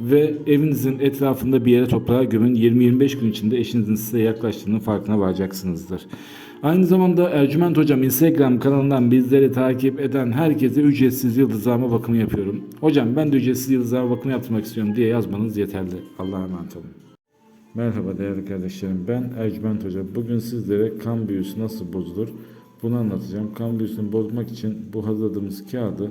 ve evinizin etrafında bir yere toprağa gömün. 20-25 gün içinde eşinizin size yaklaştığının farkına varacaksınızdır. Aynı zamanda Ercüment Hocam Instagram kanalından bizleri takip eden herkese ücretsiz yıldızlama bakımı yapıyorum. Hocam ben de ücretsiz yıldızlama bakımı yaptırmak istiyorum diye yazmanız yeterli. Allah'a emanet olun. Merhaba değerli kardeşlerim. Ben Ercüment Hoca. Bugün sizlere kan büyüsü nasıl bozulur bunu anlatacağım. Kan büyüsünü bozmak için bu hazırladığımız kağıdı